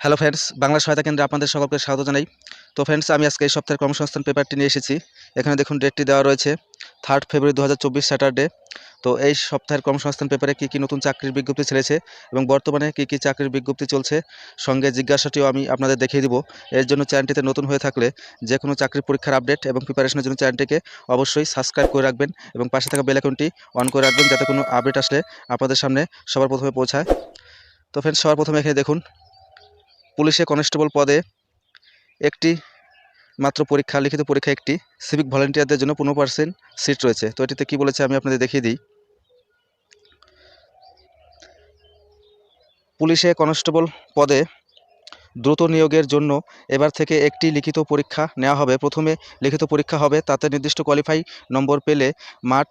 Hello friends Bangla সহায়তা কেন্দ্রে আপনাদের সকলকে স্বাগত জানাই। তো ফ্রেন্ডস আমি আজকে এই সপ্তাহের কর্মসংস্থান পেপারটি নিয়ে এসেছি। এখানে দেখুন ডেটটি দেওয়া রয়েছে থার্ড ফেব্রুয়ারি দু হাজার চব্বিশ স্যাটারডে তো এই সপ্তাহের কর্মসংস্থান পেপারে কী কী নতুন চাকরির বিজ্ঞপ্তি ছেড়েছে এবং বর্তমানে কী কী চাকরির বিজ্ঞপ্তি চলছে, সঙ্গে জিজ্ঞাসাটিও আমি আপনাদের দেখিয়ে দিব। এর জন্য চ্যানেলটিতে নতুন হয়ে থাকলে যে কোনো চাকরির পরীক্ষার আপডেট এবং প্রিপারেশনের জন্য চ্যানেলটিকে অবশ্যই সাবস্ক্রাইব করে রাখবেন এবং পাশে থাকা বেল আইকনটি অন করে রাখবেন যাতে কোনো আপডেট আসলে আপনাদের সামনে সবার প্রথমে পৌঁছায়। তো ফ্রেন্ডস সবার প্রথমে এখানে দেখুন পুলিশে কনস্টেবল পদে একটি, মাত্র পরীক্ষা, লিখিত পরীক্ষা একটি সিভিক ভলেন্টিয়ারদের জন্য পনেরো পার্সেন্ট সিট রয়েছে। তো এটিতে কী বলেছে আমি আপনাদের দেখিয়ে দিই। পুলিশে কনস্টেবল পদে দ্রুত নিয়োগের জন্য এবার থেকে একটি লিখিত পরীক্ষা নেওয়া হবে। প্রথমে লিখিত পরীক্ষা হবে, তাতে নির্দিষ্ট কোয়ালিফাই নম্বর পেলে মাঠ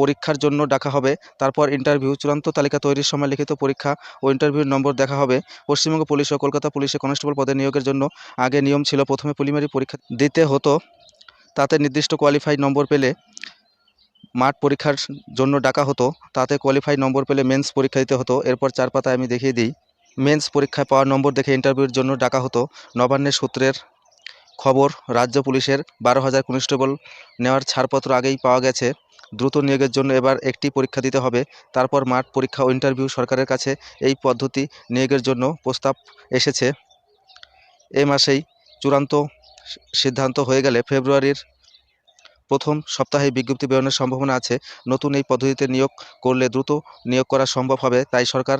পরীক্ষার জন্য ডাকা হবে। তারপর ইন্টারভিউ চূড়ান্ত তালিকা তৈরির সময় লিখিত পরীক্ষা ও ইন্টারভিউর নম্বর দেখা হবে। পশ্চিমবঙ্গ পুলিশ ও কলকাতা পুলিশে কনস্টেবল পদে নিয়োগের জন্য আগে নিয়ম ছিল প্রথমে প্রিলিমিনারি পরীক্ষা দিতে হতো। তাতে নির্দিষ্ট কোয়ালিফাই নম্বর পেলে মাঠ পরীক্ষার জন্য ডাকা হতো। তাতে কোয়ালিফাই নম্বর পেলে মেন্স পরীক্ষা দিতে হতো। এরপর চার পাতায় আমি দেখিয়ে দিই। মেন্স পরীক্ষায় পাওয়ার নম্বর দেখে ইন্টারভিউর জন্য ডাকা হতো। নবান্নের সূত্রের খবর, রাজ্য পুলিশের বারো হাজার কনস্টেবল নেওয়ার ছাড়পত্র আগেই পাওয়া গেছে। দ্রুত নিয়োগের জন্য এবার একটি পরীক্ষা দিতে হবে। তারপর মাঠ পরীক্ষা ও ইন্টারভিউ সরকারের কাছে এই পদ্ধতি নিয়োগের জন্য প্রস্তাব এসেছে। এ মাসেই চূড়ান্ত সিদ্ধান্ত হয়ে গেলে ফেব্রুয়ারির প্রথম সপ্তাহে বিজ্ঞপ্তি বেরোনোর সম্ভাবনা আছে। নতুন এই পদ্ধতিতে নিয়োগ করলে দ্রুত নিয়োগ করা সম্ভব হবে, তাই সরকার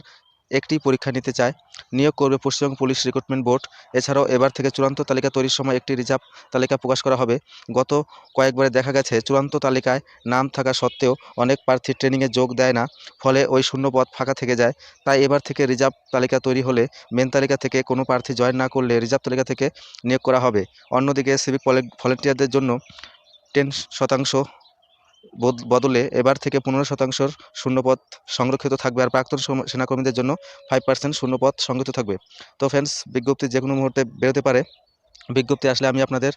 একটি পরীক্ষা নিতে চায়। নিয়োগ করবে পশ্চিমবঙ্গ পুলিশ রিক্রুটমেন্ট বোর্ড। এছাড়াও এবার থেকে চূড়ান্ত তালিকা তৈরির সময় একটি রিজার্ভ তালিকা প্রকাশ করা হবে। গত কয়েকবারে দেখা গেছে, চূড়ান্ত তালিকায় নাম থাকা সত্ত্বেও অনেক প্রার্থী ট্রেনিংয়ে যোগ দেয় না, ফলে ওই শূন্য পদ ফাঁকা থেকে যায়। তাই এবার থেকে রিজার্ভ তালিকা তৈরি হলে মেন তালিকা থেকে কোনো প্রার্থী জয়েন না করলে রিজার্ভ তালিকা থেকে নিয়োগ করা হবে। অন্যদিকে সিভিক ভলেন্টিয়ারদের জন্য টেন শতাংশ বদলে এবার থেকে পনেরো শতাংশর শূন্যপদ সংরক্ষিত থাকবে আর প্রাক্তন সেনাকর্মীদের জন্য ফাইভ পার্সেন্ট শূন্যপদ সংরক্ষিত থাকবে। তো ফ্রেন্ডস বিজ্ঞপ্তি যে কোনো মুহূর্তে বেরোতে পারে। বিজ্ঞপ্তি আসলে আমি আপনাদের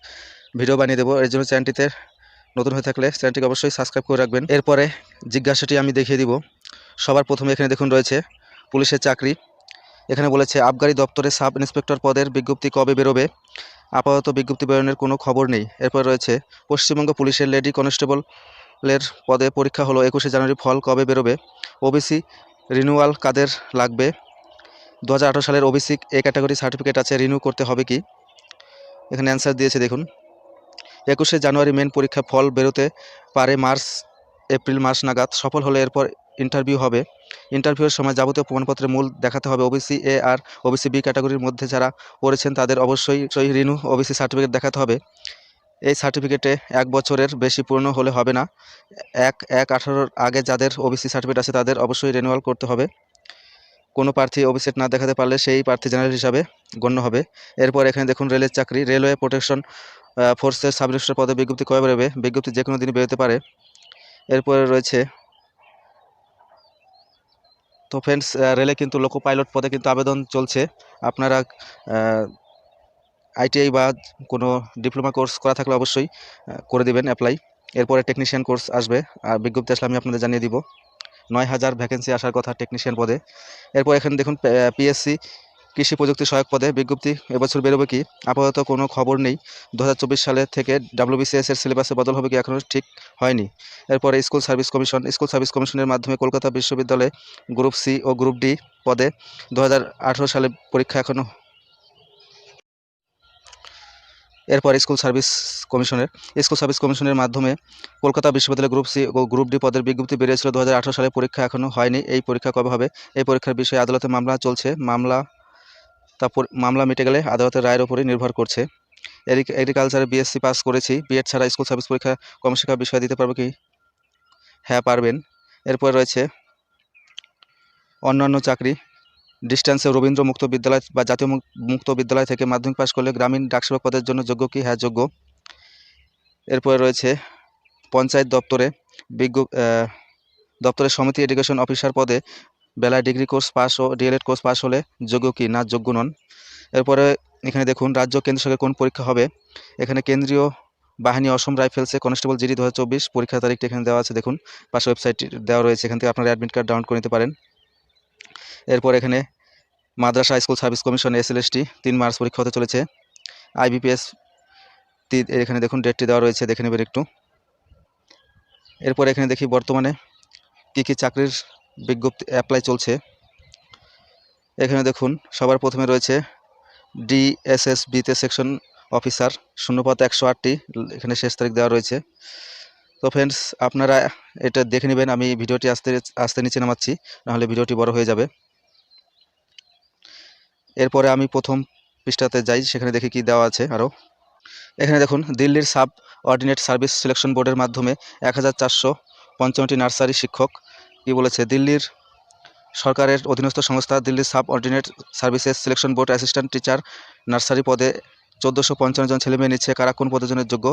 ভিডিও বানিয়ে দেবো। এর জন্য চ্যানেলটিতে নতুন হয়ে থাকলে চ্যানেলটিকে অবশ্যই সাবস্ক্রাইব করে রাখবেন। এরপরে জিজ্ঞাসাটি আমি দেখিয়ে দিব। সবার প্রথমে এখানে দেখুন রয়েছে পুলিশের চাকরি। এখানে বলেছে, আবগারি দপ্তরে সাব ইন্সপেক্টর পদের বিজ্ঞপ্তি কবে বেরোবে? আপাতত বিজ্ঞপ্তি বেরোনোর কোনো খবর নেই। এরপর রয়েছে, পশ্চিমবঙ্গ পুলিশের লেডি কনস্টেবলের পদে পরীক্ষা হলো একুশে জানুয়ারি ফল কবে বেরোবে? ওবিসি রিনিউয়াল কাদের লাগবে? দু হাজার আঠেরো সালের ওবিসি এ ক্যাটাগরি সার্টিফিকেট আছে রিনিউ করতে হবে কি? এখানে অ্যান্সার দিয়েছে, দেখুন। একুশে জানুয়ারি মেন পরীক্ষা ফল বেরোতে পারে মার্চ, এপ্রিল মাস নাগাদ। সফল হলে এরপর ইন্টারভিউ হবে। ইন্টারভিউয়ের সময় যাবতীয় প্রমাণপত্রের মূল দেখাতে হবে। ওবিসি এ আর ওবিসি বি ক্যাটাগরির মধ্যে যারা পড়েছেন, তাদের অবশ্যই, সেই রিনিউ ওবিসি সার্টিফিকেট দেখাতে হবে। এই সার্টিফিকেটে এক বছরের বেশি পূর্ণ হলে হবে না। এক এক আঠারোর আগে যাদের ওবিসি সার্টিফিকেট আছে তাদের অবশ্যই রেনুয়াল করতে হবে। কোনো প্রার্থী ওবিসেট না দেখাতে পারলে সেই প্রার্থী জেনারেল হিসাবে গণ্য হবে। এরপর এখানে দেখুন রেলের চাকরি, রেলওয়ে প্রোটেকশন ফোর্সের সাব ইন্সপেক্টর পদে বিজ্ঞপ্তি কবে বেরোবে? বিজ্ঞপ্তি যে কোনো দিনই বেরোতে পারে। এরপরে রয়েছে, তো ফ্রেন্ডস রেলে কিন্তু লোকো পাইলট পদে কিন্তু আবেদন চলছে। আপনারা আইটিআই বা কোনো ডিপ্লোমা কোর্স করা থাকলে অবশ্যই করে দিবেন অ্যাপ্লাই এরপরে টেকনিশিয়ান কোর্স আসবে। আর বিজ্ঞপ্তি আসলে আমি আপনাদের জানিয়ে দিব। নয় হাজার ভ্যাকেন্সি আসার কথা টেকনিশিয়ান পদে। এরপর এখানে দেখুন পিএসসি কৃষি প্রযুক্তি সহায়ক পদে বিজ্ঞপ্তি, এবছর বেরোবে কি? আপাতত কোনো খবর নেই। দু হাজার চব্বিশ সালে থেকে ডাব্লিউবিসিএস এর সিলেবাসে বদল হবে কি এখনও ঠিক হয়নি। এরপরে school service commission, school service কমিশনের মাধ্যমে কলকাতা বিশ্ববিদ্যালয়ে গ্রুপ সি ও গ্রুপ ডি পদে। দু হাজার আঠেরো সালে পরীক্ষা এখনও এরপর স্কুল সার্ভিস কমিশনের, স্কুল সার্ভিস কমিশনের মাধ্যমে কলকাতা বিশ্ববিদ্যালয় গ্রুপ সি ও গ্রুপ ডি পদের বিজ্ঞপ্তি বেরিয়েছিল দু সালে। পরীক্ষা এখনও হয়নি। এই পরীক্ষা কবে হবে? এই পরীক্ষার বিষয়ে আদালতে মামলা চলছে। মামলা, তা মামলা মিটে গেলে আদালতের রায়ের উপরই নির্ভর করছে। এগ্রিকালচারে বিএসসি পাস করেছি। বিএড ছাড়া স্কুল সার্ভিস পরীক্ষা কর্মশিক্ষা বিষয় দিতে পারবে কি? হ্যাঁ পারবেন। এরপর রয়েছে অন্যান্য চাকরি। ডিস্টেন্সে রবীন্দ্র মুক্ত বিদ্যালয় বা জাতীয় মুক্ত বিদ্যালয় থেকে মাধ্যমিক পাশ করলে গ্রামীণ ডাকসেবক পদের জন্য যোগ্য কি? হ্যাঁ যোগ্য। এরপরে রয়েছে পঞ্চায়েত দপ্তরে বিজ্ঞ দপ্তরের সমিতি এডুকেশন অফিসার পদে বেলায় ডিগ্রি কোর্স পাস ও ডিএলএড কোর্স পাস হলে যোগ্য কি না যোগ্য নন। এরপরে এখানে দেখুন, রাজ্য কেন্দ্র সরকারের কোন পরীক্ষা হবে? এখানে কেন্দ্রীয় বাহিনী অসম রাইফেলসে কনস্টেবল জিডি দু হাজার চব্বিশ পরীক্ষার তারিখটা এখানে দেওয়া আছে। দেখুন পাশে ওয়েবসাইট দেওয়া রয়েছে। এখান থেকে আপনারা অ্যাডমিট কার্ড ডাউনলোড করে নিতে পারেন। এরপর এখানে মাদ্রাসা, স্কুল, সার্ভিস কমিশন, এসএলএসটি তিন মার্চ পরীক্ষা হতে চলেছে। আইবিপিএস এখানে দেখুন ডেটটি দেওয়া রয়েছে, দেখে নেবেন একটু। এরপর এখানে দেখি বর্তমানে কী কী চাকরির বিজ্ঞপ্তি অ্যাপ্লাই চলছে। এখানে দেখুন, সবার প্রথমে রয়েছে ডিএসএসবিতে সেকশন অফিসার শূন্যপদ একশো আটটি, এখানে শেষ তারিখ দেওয়া রয়েছে। তো ফ্রেন্ডস আপনারা এটা দেখে নেবেন, আমি ভিডিওটি আস্তে আস্তে নিচে নামাচ্ছি, নাহলে ভিডিওটি বড় হয়ে যাবে। এরপরে আমি প্রথম পৃষ্ঠাতে যাই, সেখানে দেখি কি দেওয়া আছে আরও। এখানে দেখুন, দিল্লির সাব অর্ডিনেট সার্ভিস সিলেকশন বোর্ডের মাধ্যমে এক হাজার চারশো পঞ্চান্নটি নার্সারি শিক্ষক, কি বলেছে, দিল্লির সরকারের অধীনস্থ সংস্থা Delhi subordinate services selection board assistant teacher nursery পদে চোদ্দোশো পঞ্চান্ন জন ছেলেমেয়ে নিচ্ছে। কারা কোন পদের জন্য যোগ্য?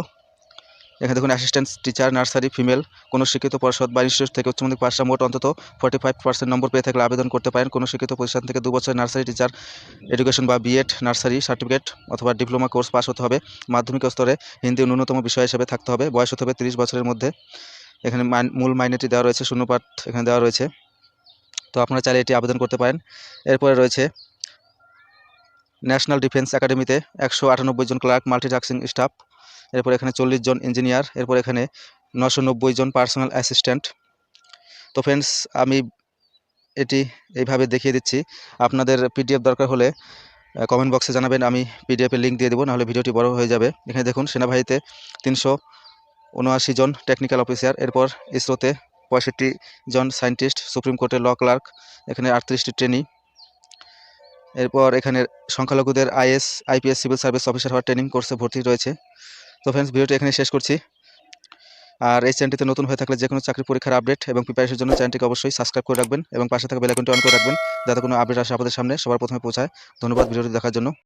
এখানে দেখুন অ্যাসিস্ট্যান্ট টিচার নার্সারি ফিমেল কোনো শিক্ষিত পরিষদ বা ইনস্টিটিউট থেকে উচ্চ মাধ্যমিক পাশটা মোট অন্তত ফর্টি ফাইভ পার্সেন্ট নম্বর পেয়ে থাকলে আবেদন করতে পারেন। কোনো শিক্ষিত প্রতিষ্ঠান থেকে দু বছর নার্সারি টিচার এডুকেশন বা বিএড নার্সারি সার্টিফিকেট অথবা ডিপ্লোমা কোর্স পাস হতে হবে। মাধ্যমিক স্তরে হিন্দি ন্যূনতম বিষয় হিসেবে থাকতে হবে। বয়স হতে হবে তিরিশ বছরের মধ্যে। এখানে মূল মাইনেটি দেওয়া রয়েছে শূন্যপাঠ এখানে দেওয়া রয়েছে। তো আপনারা চাইলে এটি আবেদন করতে পারেন। এরপরে রয়েছে ন্যাশনাল ডিফেন্স একাডেমিতে একশো আটানব্বই জন ক্লার্ক মাল্টিটাস্কিং স্টাফ এরপর এখানে চল্লিশ জন ইঞ্জিনিয়ার এরপর এখানে নশো জন পার্সোনাল অ্যাসিস্ট্যান্ট তো ফ্রেন্ডস আমি এটি এইভাবে দেখিয়ে দিচ্ছি। আপনাদের পিডিএফ দরকার হলে কমেন্ট বক্সে জানাবেন, আমি পিডিএফের লিঙ্ক দিয়ে দেবো, নাহলে ভিডিওটি বড় হয়ে যাবে। এখানে দেখুন, সেনাবাহিনীতে তিনশো উনআশি জন টেকনিক্যাল অফিসার এরপর ইসরোতে পঁয়ষট্টি জন সায়েন্টিস্ট সুপ্রিম কোর্টের ল ক্লার্ক, এখানে আটত্রিশটি ট্রেনি এরপর এখানে সংখ্যালঘুদের IAS, IPS, civil service officer হওয়ার ট্রেনিং কোর্সে ভর্তি রয়েছে। তো ফ্রেন্ডস ভিডিওটি এখানে শেষ করছি। আর এই চ্যানেলটিতে নতুন হয়ে থাকলে যে কোনো চাকরি পরীক্ষার আপডেট এবং প্রিপারেশনের জন্য চ্যানেলটিকে অবশ্যই সাবস্ক্রাইব করে রাখবেন এবং পাশে থাকা বেলাইকনটি অন করে রাখবেন, যাতে কোনো আপডেট আসে আপনাদের সামনে সবার প্রথমে পৌঁছায়। ধন্যবাদ ভিডিওটি দেখার জন্য।